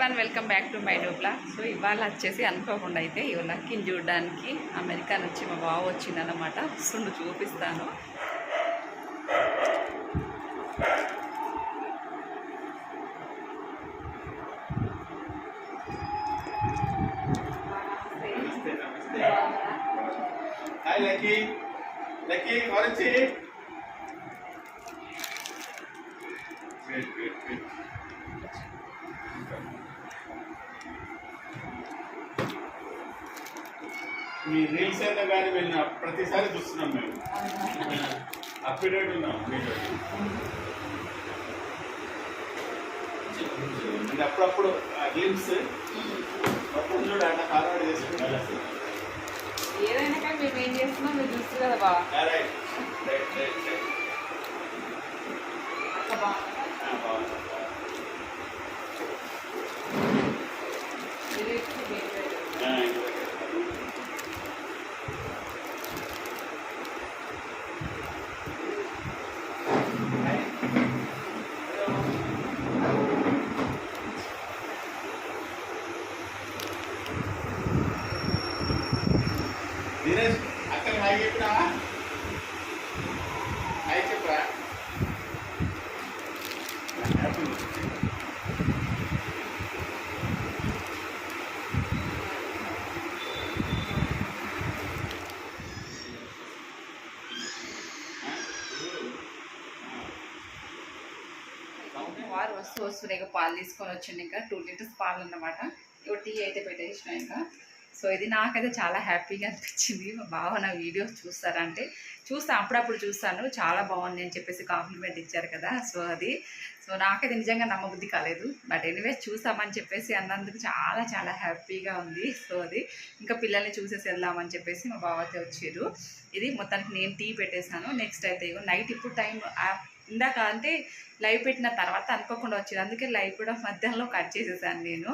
One welcome back to my డోబ్లా so ఇవాళ వచ్చేసి అనుకోకుండా అయితే ఇవి లక్కీని చూడడానికి అమెరికా నుంచి మా బావ వచ్చిందన్నమాట వస్తుండు చూపిస్తాను. మీ రీల్స్ అయినా కానీ వెళ్ళిన ప్రతిసారి చూస్తున్నాం మేము. అప్డేట్ ఉన్నాం మీరు అంటే అప్పుడప్పుడు గేమ్స్ అప్పుడు చూడ అట్లా ఫార్వర్డ్ చేసుకుంటారు. ఏదైనా కానీ మేము ఏం చేస్తున్నాం మీరు చూస్తుంది కదా బావ రైట్ రైట్ రైట్ రైట్ అక్క బాగుందా బాగుంది ఇది ఎక్కువ మేము పెట్టాం. ఆ, ఇంకా ధీరజ్ అక్కడ హాయ్ చెప్పినావా హాయ్ చెప్పరా వారు వస్తూ ఇక పాలు తీసుకొని వచ్చిండు ఇంకా టూ లీటర్స్ పాలు అన్నమాట. ఇక టీ అయితే పెట్టేసిన ఇంకా. సో ఇది నాకైతే చాలా హ్యాపీగా అనిపించింది. మా బావ నా వీడియోస్ చూస్తారంటే చూస్తాను అప్పుడప్పుడు చూస్తాను. చాలా బాగుంది అని చెప్పేసి కాంప్లిమెంట్ ఇచ్చారు కదా. సో అది. సో నాకైతే నిజంగా నమ్మబుద్ధి కాలేదు. బట్ ఎనీవేస్ చూసామని చెప్పేసి అన్నందుకు చాలా చాలా హ్యాపీగా ఉంది. సో అది. ఇంకా పిల్లల్ని చూసేసి వెళ్దామని చెప్పేసి మా బావ అయితే వచ్చారు. ఇది మొత్తానికి నేను టీ పెట్టేశాను. నెక్స్ట్ అయితే ఇగో నైట్ ఇప్పుడు టైం ఇందాక అంటే లైవ్ పెట్టిన తర్వాత అనుకోకుండా వచ్చింది. అందుకే లైవ్ కూడా మధ్యాహ్నంలో కట్ చేసేసాను నేను.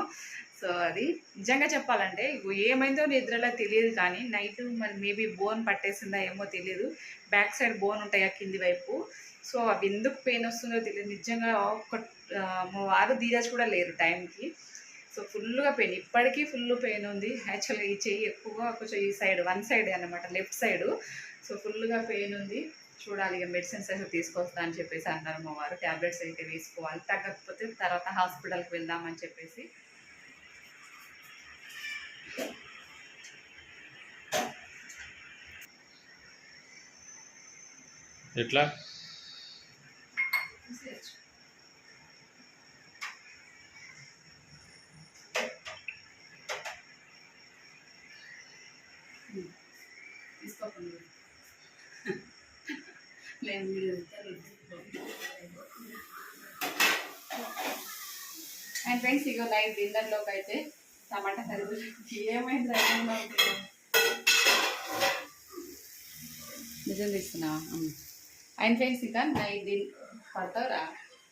సో అది నిజంగా చెప్పాలంటే ఏమైందో నిద్రలో తెలియదు కానీ నైట్ మరి మేబీ బోన్ పట్టేసిందా ఏమో తెలియదు. బ్యాక్ సైడ్ బోన్ ఉంటాయి ఆ కింది వైపు. సో అవి ఎందుకు పెయిన్ వస్తుందో తెలియదు. నిజంగా ఒక మా వారు ధీరజ్ కూడా లేరు టైంకి. సో ఫుల్గా పెయిన్. ఇప్పటికీ ఫుల్ పెయిన్ ఉంది. యాక్చువల్గా ఈ చెయ్యి ఎక్కువగా కొంచెం ఈ సైడ్ వన్ సైడ్ అనమాట లెఫ్ట్ సైడ్. సో ఫుల్గా పెయిన్ ఉంది. చూడాలి ఇక మెడిసిన్స్ అయితే తీసుకొస్తా అని చెప్పేసి అన్నారు మా వారు. ట్యాబ్లెట్స్ అయితే వేసుకోవాలి. తగ్గకపోతే తర్వాత హాస్పిటల్కి వెళ్దామని చెప్పేసి. ఎట్లా? తీసుకోకుండా నేను మీరు అండ్ ఫ్రెండ్స్ ఇగో నైట్ డిన్నర్లోకి అయితే టమాటా కర్రీ ఏమైంది రైతుల్లో నిజం తీసుకున్నావా అండ్ ఫ్రెండ్స్ ఇక నైట్ డిన్ పడతావురా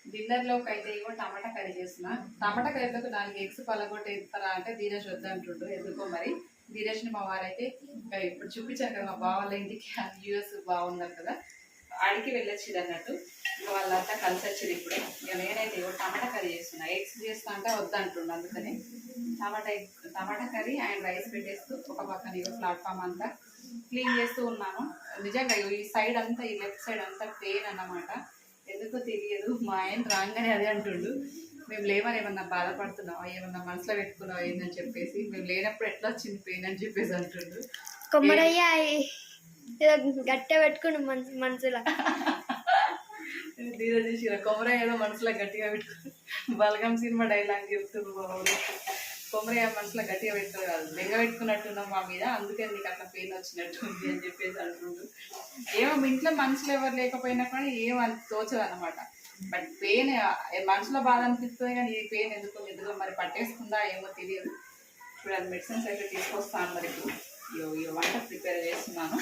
డిన్నర్లోకి అయితే ఇగో టమాటా కర్రీ చేస్తున్నా. టమాటా కర్రీలోకి నాలుగు ఎగ్స్ పలగొట్టి ఇస్తారా అంటే ధీరజ్ వద్దంటుండ్రు ఎందుకో మరి? ధీరజ్ని మా వారైతే ఇంకా ఇప్పుడు చూపించారు కదా మా బావాళ్ళ ఇంటికి. యూఎస్ బాగున్నారు కదా. ఆడికి వెళ్ళొచ్చింది అన్నట్టు. ఇంకా వాళ్ళంతా కలిసి వచ్చింది ఇప్పుడు. ఇక నేనైతే టమాటా కర్రీ చేస్తున్నా. ఎగ్స్ చేస్తా అంటే వద్దంటుండు అందుకని. Tomato tomato curry and rice పెట్టేస్తూ ఒక పక్కన ఇగో ప్లాట్ఫామ్ అంతా క్లీన్ చేస్తూ ఉన్నాను. నిజంగా ఈ సైడ్ అంతా ఈ లెఫ్ట్ సైడ్ అంతా పెయిన్ అన్నమాట. ఎందుకో తెలియదు. మా ఆయన రాగానే అదే అంటుండు. మేము లేవని ఏమన్నా బాధపడుతున్నావా? ఏమన్నా మనసులో పెట్టుకున్నావా ఏందని చెప్పేసి? మేము లేనప్పుడు ఎట్లా వచ్చింది పెయిన్ అని చెప్పేసి అంటుండు. కొమ్మరయ్య గట్టిగా పెట్టుకుని మనసులో. దీద చూసి కొమర ఏదో మనసులో గట్టిగా పెట్టుకుని బలగం సినిమా డైలాగ్ చెప్తున్నారు బాబు కొమరయ్య మనసులో గట్టిగా పెట్టుకుని కాదు. బెంగ పెట్టుకున్నట్టున్నాం మా మీద అందుకే నీకు అట్లా పెయిన్ వచ్చినట్టు ఉంది అని చెప్పేసి అంటుండ్రు. ఏమో మీ ఇంట్లో మనుషులు ఎవరు లేకపోయినా కూడా ఏం అని తోచదు అనమాట బట్ పెయిన్ మనసులో బాధ అనిపిస్తుంది కానీ ఈ పెయిన్ ఎందుకు ఎందుకో మరి పట్టేస్తుందా ఏమో తెలియదు. ఇప్పుడు అది మెడిసిన్స్ అయితే తీసుకొస్తాను మరి ఇప్పుడు. ఇయ్యో వంట ప్రిపేర్ చేస్తున్నాను.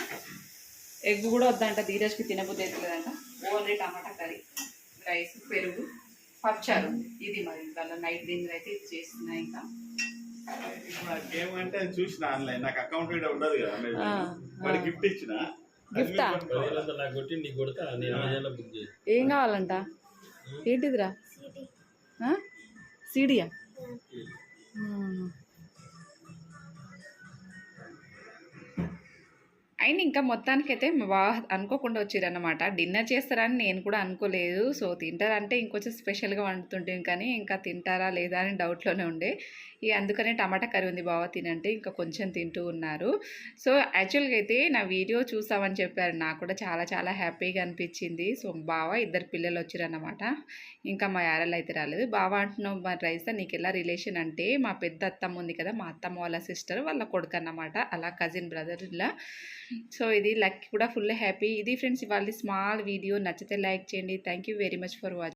ఎగ్ కూడా వద్దంట ధీరజ్కి తినబుద్ధి అవుతుందంట ఓన్లీ టమాటా కర్రీ రైస్ పెరుగు పప్చారు ఇది మరి ఇవాళ నైట్ డిన్నర్ అయితే ఇది చేస్తున్నా ఇంకా. నాకేమంటే చూసిన ఆన్లైన్. నాకు అకౌంట్ ఉండదు కదా ఆ. గిఫ్ట్ ఇచ్చిన? గిఫ్టా? ఏం కావాలంట? ఏంటిదిరా? సీడియా? అయినా ఇంకా మొత్తానికైతే మా బావ అనుకోకుండా వచ్చారన్నమాట డిన్నర్ చేస్తారని నేను కూడా అనుకోలేదు. సో తింటారంటే ఇంకొంచెం స్పెషల్గా వండుతుంటాం కానీ ఇంకా తింటారా లేదా అని డౌట్లోనే ఉండే. ఇక అందుకనే టమాటా కర్రీ ఉంది బావ తినంటే ఇంకా కొంచెం తింటూ ఉన్నారు. సో యాక్చువల్గా అయితే నా వీడియో చూసామని చెప్పారు. నాకు కూడా చాలా చాలా హ్యాపీగా అనిపించింది. సో బావ ఇద్దరు పిల్లలు వచ్చారన్నమాట ఇంకా మా యారలు అయితే రాలేదు. బావ అంటున్నావు మరి రైసా నీకు ఎలా రిలేషన్ అంటే మా పెద్ద అత్తమ్మ ఉంది కదా మా అత్తమ్మ వాళ్ళ సిస్టర్ వాళ్ళ కొడుకు అన్నమాట అలా కజిన్ బ్రదర్ ఇలా సో ఇది లక్ కూడా ఫుల్ హ్యాపీ. ఇది ఫ్రెండ్స్ ఇవాళ స్మాల్ వీడియో. నచ్చితే లైక్ చేయండి. Thank you very much for watching